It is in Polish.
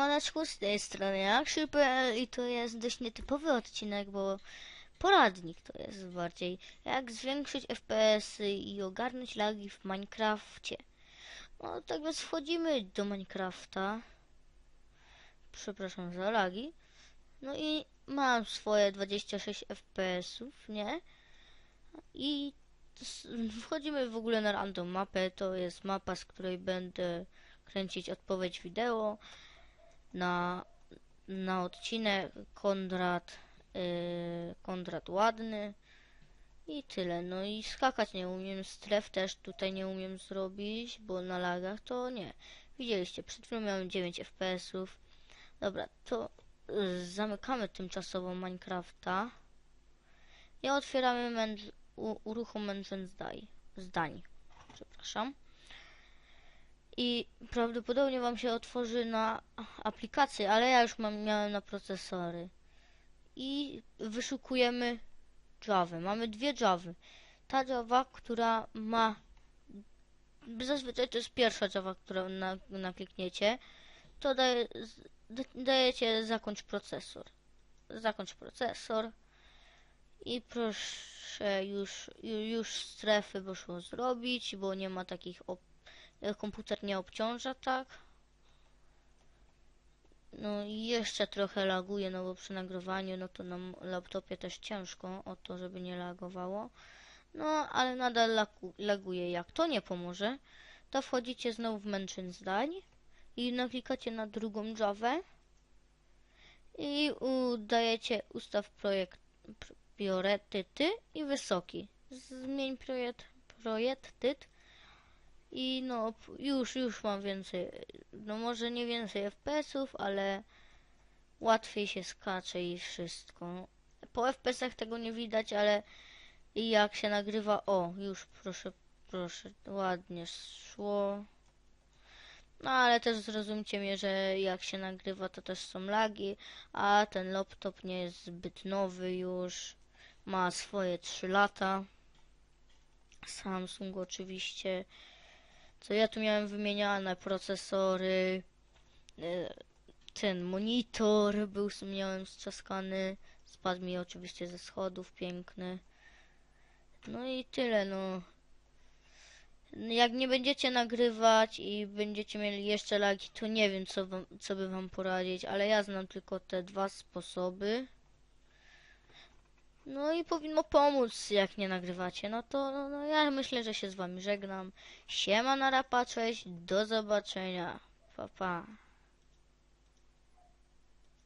Siemaneczku, z tej strony Jakrzypel i to jest dość nietypowy odcinek, bo poradnik to jest bardziej jak zwiększyć FPS-y i ogarnąć lagi w Minecrafcie. No tak więc wchodzimy do Minecrafta. Przepraszam za lagi. No i mam swoje 26 FPS-ów, nie? I wchodzimy w ogóle na random mapę. To jest mapa, z której będę kręcić odpowiedź wideo na, na odcinek Kondrat, yy, Kondrat ładny i tyle. No i skakać nie umiem, stref też tutaj nie umiem zrobić, bo na lagach to nie. Widzieliście, przed chwilą miałem 9 FPS-ów. Dobra, to yy, zamykamy tymczasowo Minecrafta i otwieramy mędż- u- uruchom zdań. Przepraszam i prawdopodobnie Wam się otworzy na aplikację, ale ja już mam, miałem na procesory. I wyszukujemy Java. Mamy dwie Javy. Ta Java, która ma. Zazwyczaj to jest pierwsza Java, którą na, naklikniecie. To daje, dajecie zakończ procesor. Zakończ procesor. I proszę już, ju- już strefy poszło zrobić, bo nie ma takich op e, komputer nie obciąża tak. No i jeszcze trochę laguje, no bo przy nagrywaniu, no to na laptopie też ciężko o to, żeby nie lagowało. No, ale nadal lagu- laguje. Jak to nie pomoże, to wchodzicie znowu w mention zdań i naklikacie na drugą Javę i udajecie ustaw projekt pr- priorytety i wysoki. Zmień projekt, projektyt i no, już, już mam więcej, no może nie więcej FPS-ów, ale łatwiej się skacze i wszystko. Po FPS-ach tego nie widać, ale i jak się nagrywa, o, już proszę, proszę, ładnie szło. No ale też zrozumcie mnie, że jak się nagrywa, to też są lagi, a ten laptop nie jest zbyt nowy już. Ma swoje 3 lata. Samsung oczywiście. Co ja tu miałem wymieniane? Procesory, e, ten monitor był, miałem strzaskany, spadł mi oczywiście ze schodów, piękny. No i tyle, no. Jak nie będziecie nagrywać i będziecie mieli jeszcze lagi, to nie wiem, co, wam, co by wam poradzić, ale ja znam tylko te dwa sposoby. No i powinno pomóc, jak nie nagrywacie. No to no, no ja myślę, że się z wami żegnam. Siema na rapa, cześć, do zobaczenia. Pa, pa.